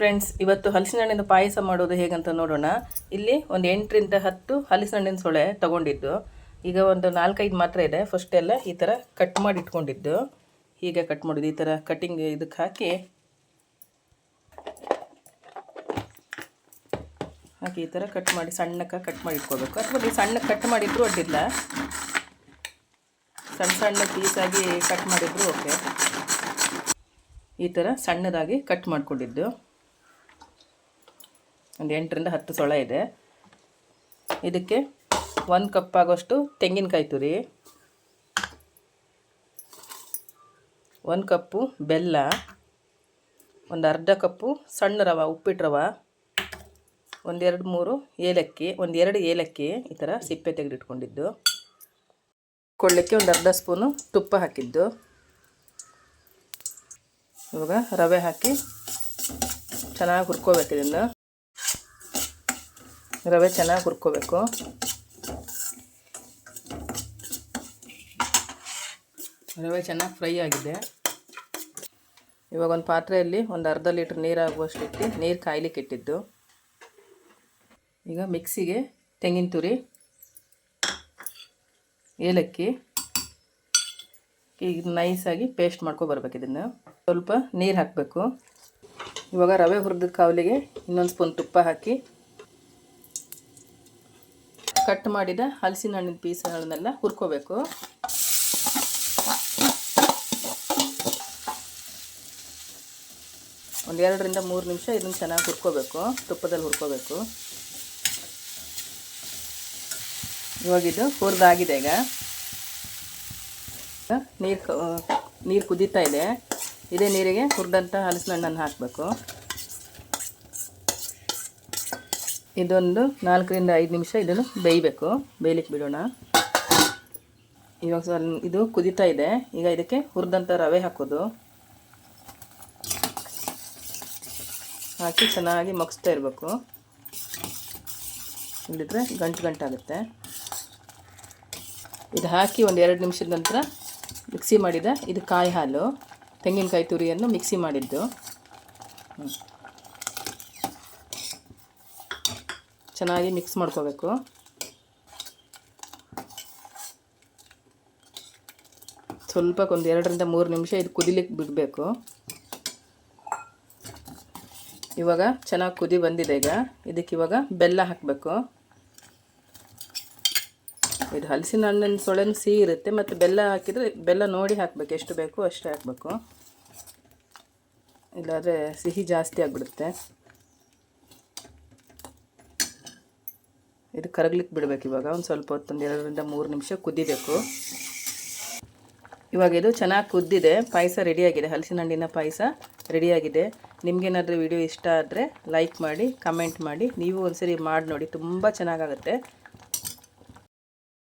Friends ಇವತ್ತು ಹಲಸಿನ ಹಣ್ಣಿನ ಪಾಯಸ ಮಾಡೋದು ಹೇಗಂತ ನೋಡೋಣ. ಇಲ್ಲಿ ಒಂದು ಎಂಟರಿಂದ ಹತ್ತು ಹಲಸಿನ ಹಣ್ಣಿನ ಸೊಳೆ ತಗೊಂಡಿದ್ದು. ಈಗ ಒಂದು ನಾಲ್ಕೈದು ಮಾತ್ರ ಇದೆ. ಫಸ್ಟ್ ಎಲ್ಲ ಈ ಥರ ಕಟ್ ಮಾಡಿ ಇಟ್ಕೊಂಡಿದ್ದು. ಹೀಗೆ ಕಟ್ ಮಾಡಿದ್ದು ಈ ಥರ ಕಟ್ಟಿಂಗ್ ಇದಕ್ಕೆ ಹಾಕಿ. ಹಾಕಿ ಈ ಥರ ಕಟ್ ಮಾಡಿ, ಸಣ್ಣಕ್ಕೆ ಕಟ್ ಮಾಡಿ ಇಟ್ಕೋಬೇಕು. ಅಥವಾ ನೀವು ಸಣ್ಣ ಕಟ್ ಮಾಡಿದ್ರು ಅಡ್ಡಿಲ್ಲ. ಸಣ್ಣ ಸಣ್ಣ ಪೀಸಾಗಿ ಕಟ್ ಮಾಡಿದ್ರು ಓಕೆ ಈ ಥರ ಸಣ್ಣದಾಗಿ ಕಟ್ ಮಾಡ್ಕೊಂಡಿದ್ದು. ಒಂದು ಎಂಟರಿಂದ ಹತ್ತು ಸೊಳ ಇದೆ. ಇದಕ್ಕೆ ಒಂದು ಕಪ್ ಆಗೋಷ್ಟು ತೆಂಗಿನಕಾಯಿ ತುರಿ, ಒಂದು ಕಪ್ಪು ಬೆಲ್ಲ, ಒಂದು ಅರ್ಧ ಕಪ್ಪು ಸಣ್ಣ ರವೆ, ಉಪ್ಪಿಟ್ಟು ರವೆ ಒಂದೆರಡು ಮೂರು ಏಲಕ್ಕಿ ಒಂದೆರಡು ಏಲಕ್ಕಿ ಈ ಥರ ಸಿಪ್ಪೆ ತೆಗೆದಿಟ್ಕೊಂಡಿದ್ದು. ಕೊಳ್ಳಕ್ಕೆ ಒಂದು ಅರ್ಧ ಸ್ಪೂನು ತುಪ್ಪ ಹಾಕಿದ್ದು. ಇವಾಗ ರವೆ ಹಾಕಿ ಚೆನ್ನಾಗಿ ಹುರ್ಕೋಬೇಕು ಇದನ್ನು. ರವೆ ಚೆನ್ನಾಗಿ ಹುರ್ಕೋಬೇಕು. ರವೆ ಚೆನ್ನಾಗಿ ಫ್ರೈ ಆಗಿದೆ. ಇವಾಗ ಒಂದು ಪಾತ್ರೆಯಲ್ಲಿ ಒಂದು ಅರ್ಧ ಲೀಟ್ರ್ ನೀರಾಗುವಷ್ಟು ಇಟ್ಟು ನೀರು ಕಾಯ್ಲಿಕ್ಕೆ ಇಟ್ಟಿದ್ದು. ಈಗ ಮಿಕ್ಸಿಗೆ ತೆಂಗಿನ ತುರಿ, ಏಲಕ್ಕಿ, ಈಗ ನೈಸಾಗಿ ಪೇಸ್ಟ್ ಮಾಡ್ಕೊಬರ್ಬೇಕು ಇದನ್ನು. ಸ್ವಲ್ಪ ನೀರು ಹಾಕಬೇಕು. ಇವಾಗ ರವೆ ಹುರಿದ ಕಾವಲಿಗೆ ಇನ್ನೊಂದು ಸ್ಪೂನ್ ತುಪ್ಪ ಹಾಕಿ ಕಟ್ ಮಾಡಿದ ಹಲಸಿನ ಹಣ್ಣಿನ ಪೀಸ್ಗಳನ್ನೆಲ್ಲ ಹುರ್ಕೋಬೇಕು. ಒಂದು ಎರಡರಿಂದ ಮೂರು ನಿಮಿಷ ಇದನ್ನು ಚೆನ್ನಾಗಿ ಹುರ್ಕೋಬೇಕು, ತುಪ್ಪದಲ್ಲಿ ಹುರ್ಕೋಬೇಕು. ಇವಾಗಿದು ಹುರಿದಾಗಿದೆ ಈಗ. ನೀರು ನೀರು ಕುದೀತಾ ಇದೆ. ಇದೇ ನೀರಿಗೆ ಹುರಿದಂಥ ಹಲಸಿನ ಹಣ್ಣನ್ನು ಹಾಕಬೇಕು. ಇದೊಂದು ನಾಲ್ಕರಿಂದ ಐದು ನಿಮಿಷ ಇದನ್ನು ಬೇಯಬೇಕು. ಬೇಯಲಿಕ್ಕೆ ಬಿಡೋಣ. ಇವಾಗ ಸ್ವಲ್ಪ ಇದು ಕುದೀತಾ ಇದೆ. ಈಗ ಇದಕ್ಕೆ ಹುರಿದಂಥ ರವೆ ಹಾಕೋದು. ಹಾಕಿ ಚೆನ್ನಾಗಿ ಮಗಿಸ್ತಾ ಇರಬೇಕು. ಇಲ್ಲಿದ್ರೆ ಗಂಟು ಗಂಟಾಗುತ್ತೆ. ಇದು ಹಾಕಿ ಒಂದು ಎರಡು ನಿಮಿಷದ ನಂತರ ಮಿಕ್ಸಿ ಮಾಡಿದ ಇದು ಕಾಯಿ ಹಾಲು. ತೆಂಗಿನಕಾಯಿ ತುರಿಯನ್ನು ಮಿಕ್ಸಿ ಮಾಡಿದ್ದು. ಚೆನ್ನಾಗಿ ಮಿಕ್ಸ್ ಮಾಡ್ಕೋಬೇಕು. ಸ್ವಲ್ಪ ಒಂದು ಎರಡರಿಂದ ಮೂರು ನಿಮಿಷ ಇದು ಕುದಿಲಿಕ್ಕೆ ಬಿಡಬೇಕು. ಇವಾಗ ಚೆನ್ನಾಗಿ ಕುದಿ ಬಂದಿದೆ ಈಗ. ಇದಕ್ಕೆ ಇವಾಗ ಬೆಲ್ಲ ಹಾಕಬೇಕು. ಇದು ಹಲಸಿನ ಹಣ್ಣಿನ ಸೊಳೆನ ಸಿಹಿ ಇರುತ್ತೆ ಮತ್ತು ಬೆಲ್ಲ ಹಾಕಿದರೆ ಬೆಲ್ಲ ನೋಡಿ ಹಾಕಬೇಕು, ಎಷ್ಟು ಬೇಕು ಅಷ್ಟೇ ಹಾಕಬೇಕು. ಇಲ್ಲಾದರೆ ಸಿಹಿ ಜಾಸ್ತಿ ಆಗಿಬಿಡುತ್ತೆ. ಇದು ಕರಗ್ಲಿಕ್ಕೆ ಬಿಡಬೇಕು ಇವಾಗ. ಒಂದು ಸ್ವಲ್ಪ ಹೊತ್ತೊಂದು ಎರಡರಿಂದ ಮೂರು ನಿಮಿಷ ಕುದ್ದಿಬೇಕು ಇವಾಗ ಇದು ಚೆನ್ನಾಗಿ ಕುದ್ದಿದೆ. ಪಾಯಸ ರೆಡಿಯಾಗಿದೆ ಹಲಸಿನ ಹಣ್ಣಿನ ಪಾಯಸ ರೆಡಿಯಾಗಿದೆ ನಿಮಗೇನಾದರೂ ವಿಡಿಯೋ ಇಷ್ಟ ಆದರೆ ಲೈಕ್ ಮಾಡಿ ಕಮೆಂಟ್ ಮಾಡಿ. ನೀವು ಒಂದ್ಸರಿ ಮಾಡಿ ನೋಡಿ ತುಂಬ ಚೆನ್ನಾಗಾಗುತ್ತೆ.